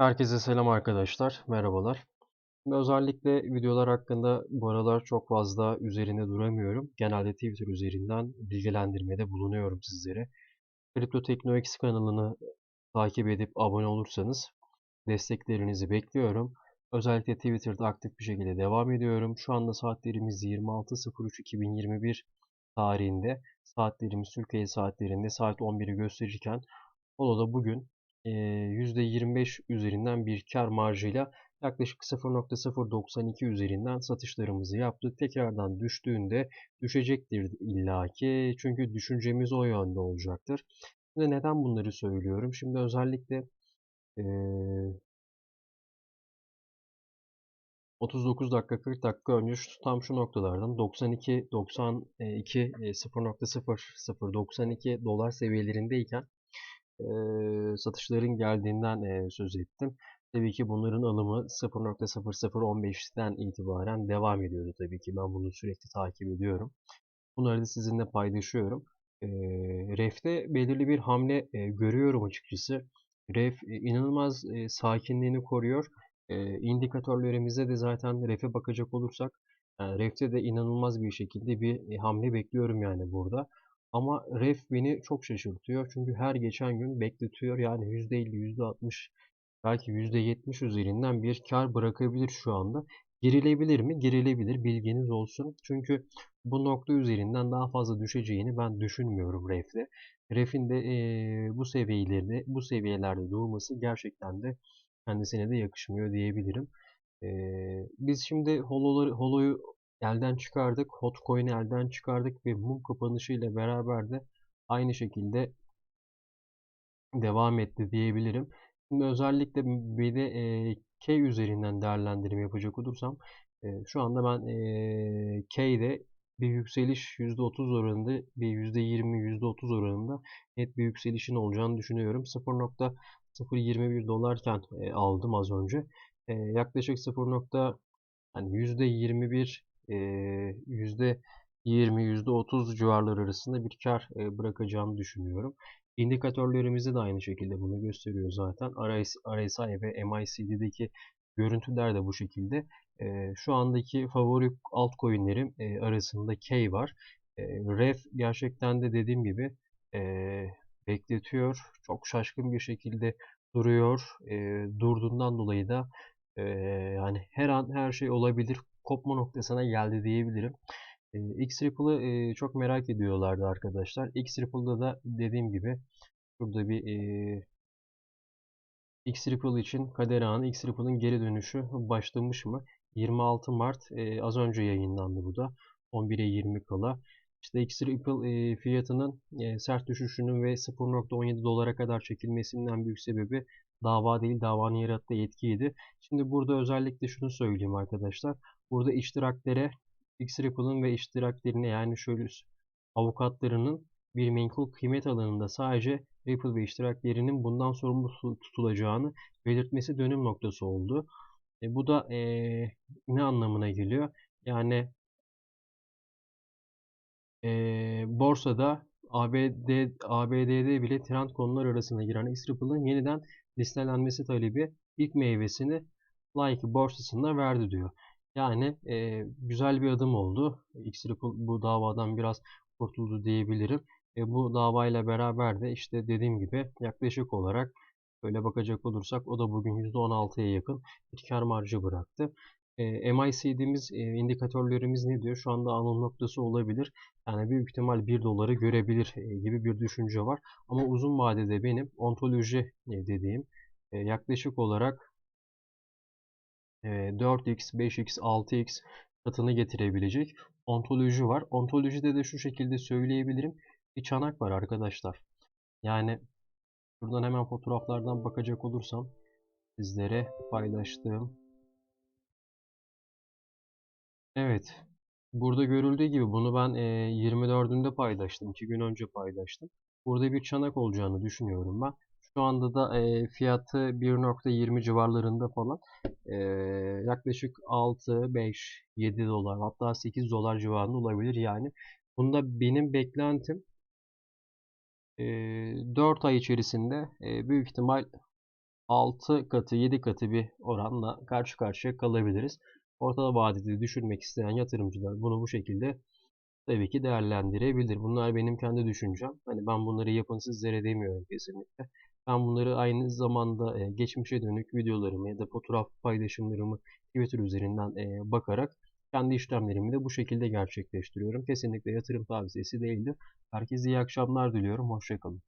Herkese selam arkadaşlar, merhabalar. Şimdi özellikle videolar hakkında bu aralar çok fazla üzerinde duramıyorum. Genelde Twitter üzerinden bilgilendirmede bulunuyorum sizlere. Kripto TeknoX kanalını takip edip abone olursanız desteklerinizi bekliyorum. Özellikle Twitter'da aktif bir şekilde devam ediyorum. Şu anda saatlerimiz 26.03.2021 tarihinde. Saatlerimiz Türkiye saatlerinde saat 11'i gösterirken Holo'da bugün %25 üzerinden bir kar marjıyla yaklaşık 0.092 üzerinden satışlarımızı yaptık. Tekrardan düştüğünde düşecektir illaki. Çünkü düşüncemiz o yönde olacaktır. Şimdi neden bunları söylüyorum? Şimdi özellikle ee, 39 dakika 40 dakika önce şu, tam şu noktalardan 92 92 0.00 92 dolar seviyelerindeyken satışların geldiğinden söz ettim. Tabii ki bunların alımı 0.0015'ten itibaren devam ediyordu tabii ki. Ben bunu sürekli takip ediyorum. Bunları da sizinle paylaşıyorum. E, REF'te belirli bir hamle görüyorum açıkçası. REF inanılmaz sakinliğini koruyor. İndikatörlerimizde de zaten REF'e bakacak olursak REF'te de inanılmaz bir şekilde bir hamle bekliyorum yani burada. Ama ref beni çok şaşırtıyor. Çünkü her geçen gün bekletiyor. Yani %50, %60 belki %70 üzerinden bir kar bırakabilir şu anda. Girilebilir mi? Girilebilir. Bilginiz olsun. Çünkü bu nokta üzerinden daha fazla düşeceğini ben düşünmüyorum refle. Ref'in de e, bu seviyelerde bu seviyelerde durması gerçekten de kendisine de yakışmıyor diyebilirim. E, biz şimdi holoları, holoyu elden çıkardık. Hotcoin'i elden çıkardık ve mum kapanışı ile beraber de aynı şekilde devam etti diyebilirim. Şimdi özellikle bir de e, K üzerinden değerlendirme yapacak olursam e, şu anda ben e, K'de bir yükseliş %30 oranında bir %20 %30 oranında net bir yükselişin olacağını düşünüyorum. 0.021 dolarken e, aldım az önce. E, yaklaşık 0. Yani %21 %20, %30 civarları arasında bir kar bırakacağını düşünüyorum. İndikatörlerimizde de aynı şekilde bunu gösteriyor zaten. RSI ve MACD'deki görüntüler de bu şekilde. Şu andaki favori altcoin'lerim arasında K var. REF gerçekten de dediğim gibi bekletiyor. Çok şaşkın bir şekilde duruyor. Durduğundan dolayı da yani her an her şey olabilir kopma noktasına geldi diyebilirim. X-Ripple'ı e, çok merak ediyorlardı arkadaşlar. X-Ripple'da da dediğim gibi burada bir e, X-Ripple için kader anı X-Ripple'ın geri dönüşü başlamış mı? 26 Mart e, az önce yayınlandı bu da. 11'e 20 kala. İşte X-Ripple e, fiyatının e, sert düşüşünün ve 0.17 dolara kadar çekilmesinden büyük sebebi dava değil davanın yarattığı etkiydi. Şimdi burada özellikle şunu söyleyeyim arkadaşlar. Burada iştiraklere X-Ripple'ın ve iştiraklerine yani şöyle avukatlarının bir menkul kıymet alanında sadece Ripple ve iştiraklerinin bundan sorumlu tutulacağını belirtmesi dönüm noktası oldu. E, bu da e, ne anlamına geliyor? Yani e, borsada ABD, ABD'de bile trend konular arasına giren X-Ripple'ın yeniden listelenmesi talebi ilk meyvesini Like borsasında verdi diyor. Yani e, güzel bir adım oldu. X-Ripple bu davadan biraz kurtuldu diyebilirim. E, bu davayla beraber de işte dediğim gibi yaklaşık olarak böyle bakacak olursak o da bugün %16'ya yakın bir kar marjı bıraktı. E, MICD'miz, e, indikatörlerimiz ne diyor? Şu anda alım noktası olabilir. Yani büyük ihtimal 1 doları görebilir e, gibi bir düşünce var. Ama uzun vadede benim ontoloji e, dediğim e, yaklaşık olarak 4x, 5x, 6x katını getirebilecek ontoloji var. Ontolojide de şu şekilde söyleyebilirim. Bir çanak var arkadaşlar. Yani buradan hemen fotoğraflardan bakacak olursam sizlere paylaştığım Evet. Burada görüldüğü gibi bunu ben 24'ünde paylaştım. 2 gün önce paylaştım. Burada bir çanak olacağını düşünüyorum ben. Şu anda da e, fiyatı 1.20 civarlarında falan. E, yaklaşık 6, 5, 7 dolar hatta 8 dolar civarında olabilir yani. Bunda benim beklentim e, 4 ay içerisinde e, büyük ihtimal 6 katı 7 katı bir oranla karşı karşıya kalabiliriz. Ortada vadede düşürmek isteyen yatırımcılar bunu bu şekilde tabii ki değerlendirebilir. Bunlar benim kendi düşüncem. Hani ben bunları yapın sizlere demiyorum kesinlikle. Ben bunları aynı zamanda e, geçmişe dönük videolarımı ya da fotoğraf paylaşımlarımı Twitter üzerinden e, bakarak kendi işlemlerimi de bu şekilde gerçekleştiriyorum. Kesinlikle yatırım tavsiyesi değildir. Herkese iyi akşamlar diliyorum. Hoşçakalın.